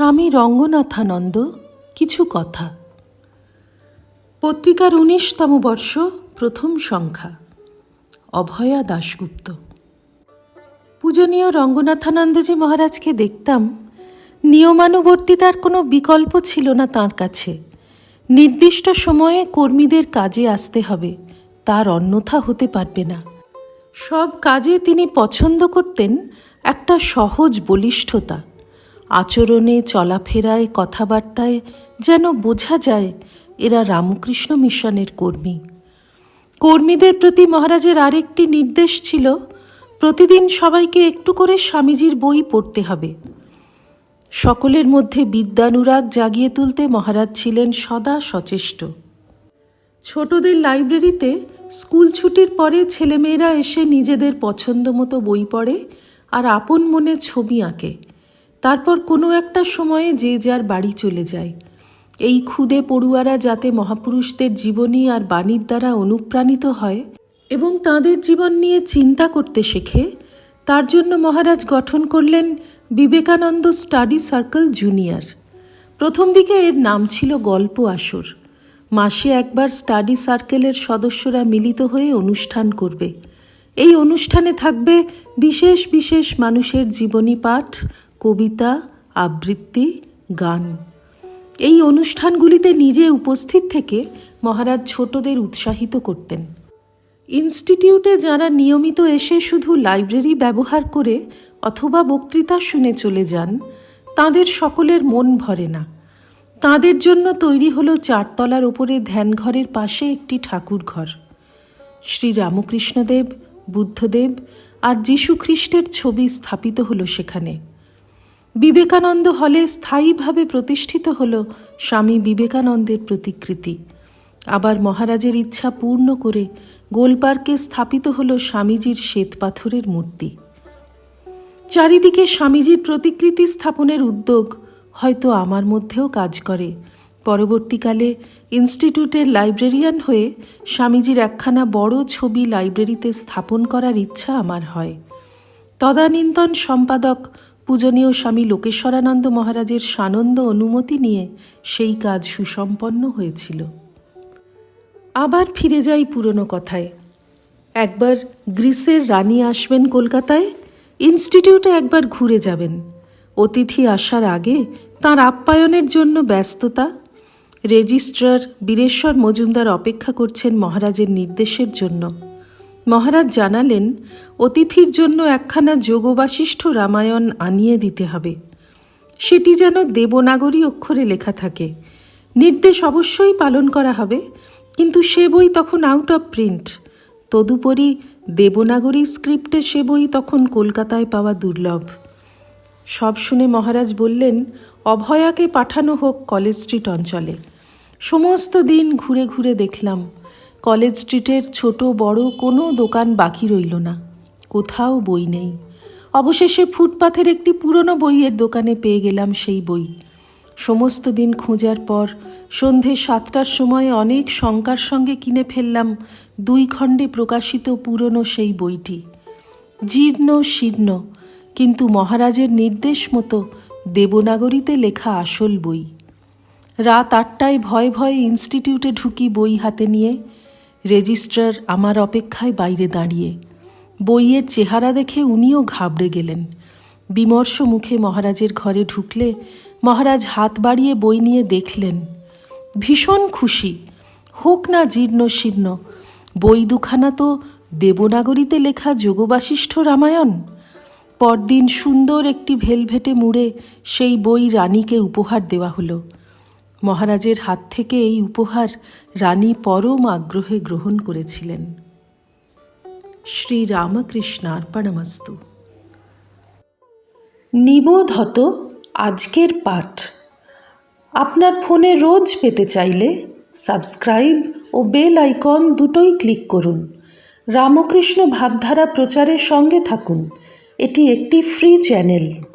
স্বামী রঙ্গনাথানন্দ কিছু কথা। পত্রিকার উনিশতম বর্ষ, প্রথম সংখ্যা। অভয়া দাশগুপ্ত। পূজনীয় রঙ্গনাথানন্দজি মহারাজকে দেখতাম নিয়মানুবর্তিতার কোনো বিকল্প ছিল না তার কাছে। নির্দিষ্ট সময়ে কর্মীদের কাজে আসতে হবে, তার অন্যথা হতে পারবে না। সব কাজে তিনি পছন্দ করতেন একটা সহজ বলিষ্ঠতা। আচরণে, চলাফেরায়, কথাবার্তায় যেন বোঝা যায় এরা রামকৃষ্ণ মিশনের কর্মী। কর্মীদের প্রতি মহারাজের আরেকটি নির্দেশ ছিল, প্রতিদিন সবাইকে একটু করে স্বামীজির বই পড়তে হবে। সকলের মধ্যে বিদ্যানুরাগ জাগিয়ে তুলতে মহারাজ ছিলেন সদা সচেষ্ট। ছোটদের লাইব্রেরিতে স্কুল ছুটির পরে ছেলেমেয়েরা এসে নিজেদের পছন্দ মতো বই পড়ে আর আপন মনে ছবি আঁকে। তারপর কোনো একটা সময়ে যে যার বাড়ি চলে যায়। এই ক্ষুদে পড়ুয়ারা যাতে মহাপুরুষদের জীবনী আর বাণীর দ্বারা অনুপ্রাণিত হয় এবং তাঁদের জীবন নিয়ে চিন্তা করতে শেখে, তার জন্য মহারাজ গঠন করলেন বিবেকানন্দ স্টাডি সার্কেল জুনিয়র। প্রথম দিকে এর নাম ছিল গল্প আসর। মাসে একবার স্টাডি সার্কেলের সদস্যরা মিলিত হয়ে অনুষ্ঠান করবে। এই অনুষ্ঠানে থাকবে বিশেষ বিশেষ মানুষের জীবনী পাঠ কবিতা, আবৃত্তি, গান। এই অনুষ্ঠানগুলিতে নিজে উপস্থিত থেকে মহারাজ ছোটদের উৎসাহিত করতেন। ইনস্টিটিউটে যারা নিয়মিত এসে শুধু লাইব্রেরি ব্যবহার করে অথবা বক্তৃতা শুনে চলে যান, তাদের সকলের মন ভরে না। তাদের জন্য তৈরি হলো চারতলার ওপরে ধ্যানঘরের পাশে একটি ঠাকুর ঘর শ্রী রামকৃষ্ণদেব, বুদ্ধদেব আর যীশুখ্রিস্টের ছবি স্থাপিত হলো সেখানে। বিবেকানন্দ হলে স্থায়ীভাবে প্রতিষ্ঠিত হল স্বামী বিবেকানন্দের প্রতিকৃতি। আবার মহারাজের ইচ্ছা পূর্ণ করে গোলপার্কে স্থাপিত হল স্বামীজির শ্বেতপাথরের মূর্তি। চারিদিকে স্বামীজির প্রতিকৃতি স্থাপনের উদ্যোগ হয়তো আমার মধ্যেও কাজ করে। পরবর্তীকালে ইনস্টিটিউটের লাইব্রেরিয়ান হয়ে স্বামীজির একখানা বড় ছবি লাইব্রেরিতে স্থাপন করার ইচ্ছা আমার হয়। তদানীন্তন সম্পাদক পূজনীয় স্বামী লোকেশ্বরানন্দ মহারাজের সানন্দ অনুমতি নিয়ে সেই কাজ সুসম্পন্ন হয়েছিল। আবার ফিরে যাই পুরনো কথায়। একবার গ্রিসের রানী আসবেন কলকাতায়, ইনস্টিটিউটে একবার ঘুরে যাবেন। অতিথি আসার আগে তার আপ্যায়নের জন্য ব্যস্ততা, রেজিস্ট্রার বীরেশ্বর মজুমদার অপেক্ষা করছেন মহারাজের নির্দেশের জন্য। মহারাজ জানালেন, অতিথির জন্য একখানা যোগবাশিষ্ঠ রামায়ণ আনিয়ে দিতে হবে। সেটি যেন দেবনাগরী অক্ষরে লেখা থাকে। নির্দেশ অবশ্যই পালন করা হবে, কিন্তু সে বই তখন আউট অফ প্রিন্ট তদুপরি দেবনাগরী স্ক্রিপ্টে সে বই তখন কলকাতায় পাওয়া দুর্লভ। সব শুনে মহারাজ বললেন, অভয়াকে পাঠানো হোক কলেজ স্ট্রিট অঞ্চলে। সমস্ত দিন ঘুরে ঘুরে দেখলাম। কলেজ স্ট্রিটের ছোট বড় কোনো দোকান বাকি রইল না। কোথাও বই নেই। অবশেষে ফুটপাথের একটি পুরনো বইয়ের দোকানে পেয়ে গেলাম সেই বই। সমস্ত দিন খোঁজার পর সন্ধে সাতটার সময় অনেক শঙ্কার সঙ্গে কিনে ফেললাম দুই খণ্ডে প্রকাশিত পুরনো সেই বইটি। জীর্ণ, শীর্ণ, কিন্তু মহারাজের নির্দেশ মতো দেবনাগরীতে লেখা আসল বই। রাত আটটায় ভয়ে ভয়ে ইনস্টিটিউটে ঢুকি বই হাতে নিয়ে রেজিস্ট্রার আমার অপেক্ষায় বাইরে দাঁড়িয়ে। বইয়ের চেহারা দেখে উনিও ঘাবড়ে গেলেন। বিমর্ষ মুখে মহারাজের ঘরে ঢুকলে মহারাজ হাত বাড়িয়ে বই নিয়ে দেখলেন, ভীষণ খুশি। হোক না জীর্ণ শীর্ণ, বই দুখানা তো দেবনাগরীতে লেখা যোগবাশিষ্ঠ রামায়ণ। পরদিন সুন্দর একটি ভেলভেটে মুড়ে সেই বই রানীকে উপহার দেওয়া হলো। মহারাজের হাত থেকে এই উপহার রানী পরম আগ্রহে গ্রহণ করেছিলেন। শ্রী রামকৃষ্ণার্পণমস্তু নিবোধত আজকের পাঠ। আপনার ফোনে রোজ পেতে চাইলে সাবস্ক্রাইব ও বেল আইকন দুটোই ক্লিক করুন। রামকৃষ্ণ ভাবধারা প্রচারের সঙ্গে থাকুন। এটি একটি ফ্রি চ্যানেল।